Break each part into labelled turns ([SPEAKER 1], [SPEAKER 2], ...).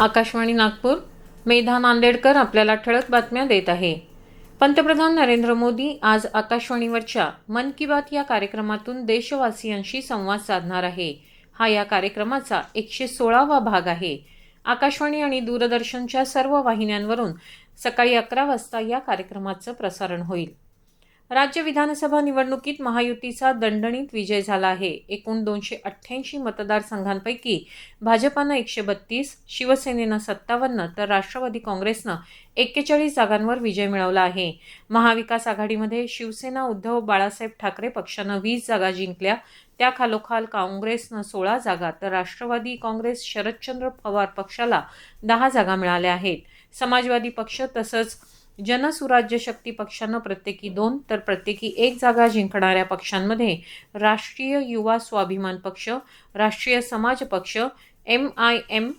[SPEAKER 1] आकाशवाणी नागपूर मेधा नांदेडकर आपल्याला ठळक बातम्या देत आहे पंतप्रधान नरेंद्र मोदी आज आकाशवाणीवरच्या मन की बात या कार्यक्रमातून देशवासियांशी संवाद साधणार आहे हा या कार्यक्रमाचा एकशे सोळावा भाग आहे आकाशवाणी आणि दूरदर्शनच्या सर्व वाहिन्यांवरून सकाळी अकरा वाजता या कार्यक्रमाचं प्रसारण होईल राज्य विधानसभा निवडणुकीत महायुतीचा दणदणीत विजय झाला आहे एकूण दोनशे अठ्ठ्याऐंशी मतदारसंघांपैकी भाजपानं एकशे बत्तीस शिवसेनेनं सत्तावन्न तर राष्ट्रवादी काँग्रेसनं एक्केचाळीस जागांवर विजय मिळवला आहे महाविकास आघाडीमध्ये शिवसेना उद्धव बाळासाहेब ठाकरे पक्षानं वीस जागा जिंकल्या त्या खालोखाल काँग्रेसनं सोळा जागा तर राष्ट्रवादी काँग्रेस शरदचंद्र पवार पक्षाला दहा जागा मिळाल्या आहेत समाजवादी पक्ष तसंच जनसुराज्य शक्ती पक्षानं प्रत्येकी दोन तर प्रत्येकी एक जागा जिंकणाऱ्या पक्षांमध्ये राष्ट्रीय युवा स्वाभिमान पक्ष राष्ट्रीय समाज पक्ष एम आय एम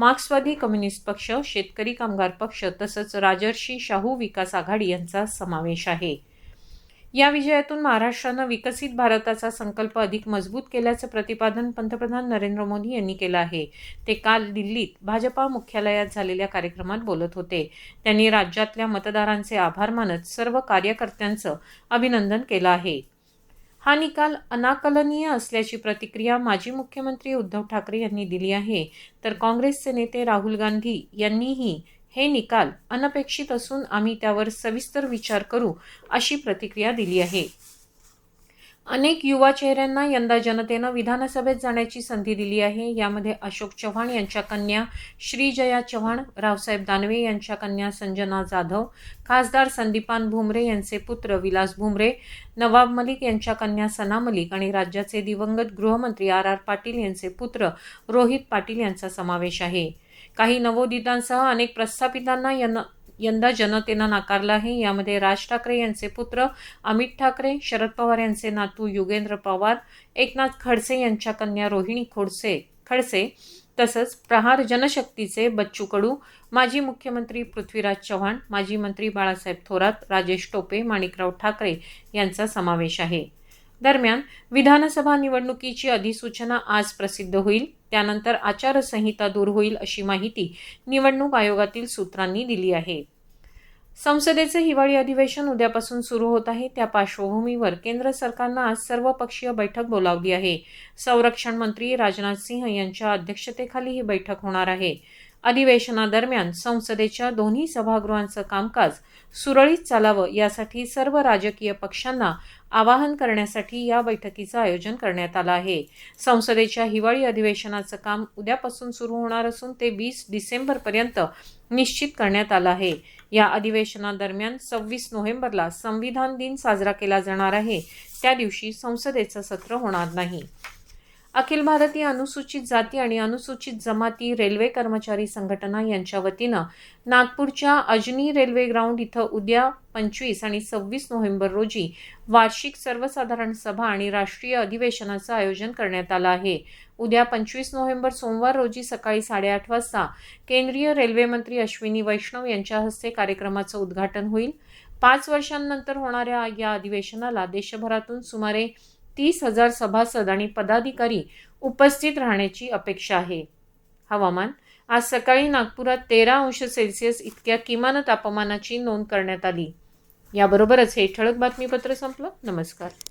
[SPEAKER 1] मार्क्सवादी कम्युनिस्ट पक्ष शेतकरी कामगार पक्ष तसंच राजर्षी शाहू विकास आघाडी यांचा समावेश आहे या विजयातून महाराष्ट्रानं विकसित भारताचा संकल्प अधिक मजबूत केल्याचं प्रतिपादन पंतप्रधान नरेंद्र मोदी यांनी केलं आहे ते काल दिल्लीत भाजपा मुख्यालयात झालेल्या कार्यक्रमात बोलत होते त्यांनी राज्यातल्या मतदारांचे आभार मानत सर्व कार्यकर्त्यांचं अभिनंदन केलं आहे हा निकाल अनाकलनीय असल्याची प्रतिक्रिया माजी मुख्यमंत्री उद्धव ठाकरे यांनी दिली आहे तर काँग्रेसचे नेते राहुल गांधी यांनीही हे निकाल अनपेक्षित असून आम्ही त्यावर सविस्तर विचार करू अशी प्रतिक्रिया दिली आहे अनेक युवा चेहऱ्यांना यंदा जनतेनं विधानसभेत जाण्याची संधी दिली आहे यामध्ये अशोक चव्हाण यांच्या कन्या श्रीजया चव्हाण रावसाहेब दानवे यांच्या कन्या संजना जाधव खासदार संदीपान भुमरे यांचे पुत्र विलास भुमरे नवाब मलिक यांच्या कन्या सना मलिक आणि राज्याचे दिवंगत गृहमंत्री आर आर पाटील यांचे पुत्र रोहित पाटील यांचा समावेश आहे काही नवोदितांसह अनेक प्रस्थापितांना यंदा जनतेनं नाकारलं आहे यामध्ये राज ठाकरे यांचे पुत्र अमित ठाकरे शरद पवार यांचे नातू युगेंद्र पवार एकनाथ खडसे यांच्या कन्या रोहिणी खोडसे खडसे तसंच प्रहार जनशक्तीचे बच्चू कडू माजी मुख्यमंत्री पृथ्वीराज चव्हाण माजी मंत्री बाळासाहेब थोरात राजेश टोपे माणिकराव ठाकरे यांचा समावेश आहे दरम्यान विधानसभा निवडणुकीची अधिसूचना आज प्रसिद्ध होईल त्यानंतर आचारसंहिता दूर होईल अशी माहिती निवडणूक आयोगातील सूत्रांनी दिली आहे संसदेचे हिवाळी अधिवेशन उद्यापासून सुरू होत आहे त्या पार्श्वभूमीवर केंद्र सरकारनं आज सर्वपक्षीय बैठक बोलावली आहे संरक्षण मंत्री राजनाथ सिंह यांच्या अध्यक्षतेखाली ही बैठक होणार आहे अधिवेशनादरम्यान संसदेच्या दोन्ही सभागृहांचं कामकाज सुरळीत चालावं यासाठी सर्व राजकीय पक्षांना आवाहन करण्यासाठी या बैठकीचं आयोजन करण्यात आलं आहे संसदेच्या हिवाळी अधिवेशनाचं काम उद्यापासून सुरू होणार असून ते वीस डिसेंबरपर्यंत निश्चित करण्यात आलं आहे या अधिवेशनादरम्यान सव्वीस नोव्हेंबरला संविधान दिन साजरा केला जाणार आहे त्या दिवशी संसदेचं सत्र होणार नाही अखिल भारतीय अनुसूचित जाती आणि अनुसूचित जमाती रेल्वे कर्मचारी संघटना यांच्या वतीनं नागपूरच्या अजनी रेल्वे ग्राउंड इथं उद्या पंचवीस आणि सव्वीस नोव्हेंबर रोजी वार्षिक सर्वसाधारण सभा आणि राष्ट्रीय अधिवेशनाचं आयोजन करण्यात आलं आहे उद्या पंचवीस नोव्हेंबर सोमवार रोजी सकाळी साडेआठ वाजता केंद्रीय रेल्वेमंत्री अश्विनी वैष्णव यांच्या हस्ते कार्यक्रमाचं उद्घाटन होईल पाच वर्षांनंतर होणाऱ्या या अधिवेशनाला देशभरातून सुमारे तीस हजार सभासद आणि पदाधिकारी उपस्थित राहण्याची अपेक्षा आहे हवामान आज सकाळी नागपुरात तेरा अंश सेल्सिअस इतक्या किमान तापमानाची नोंद करण्यात आली याबरोबरच हे ठळक बातमीपत्र संपलं नमस्कार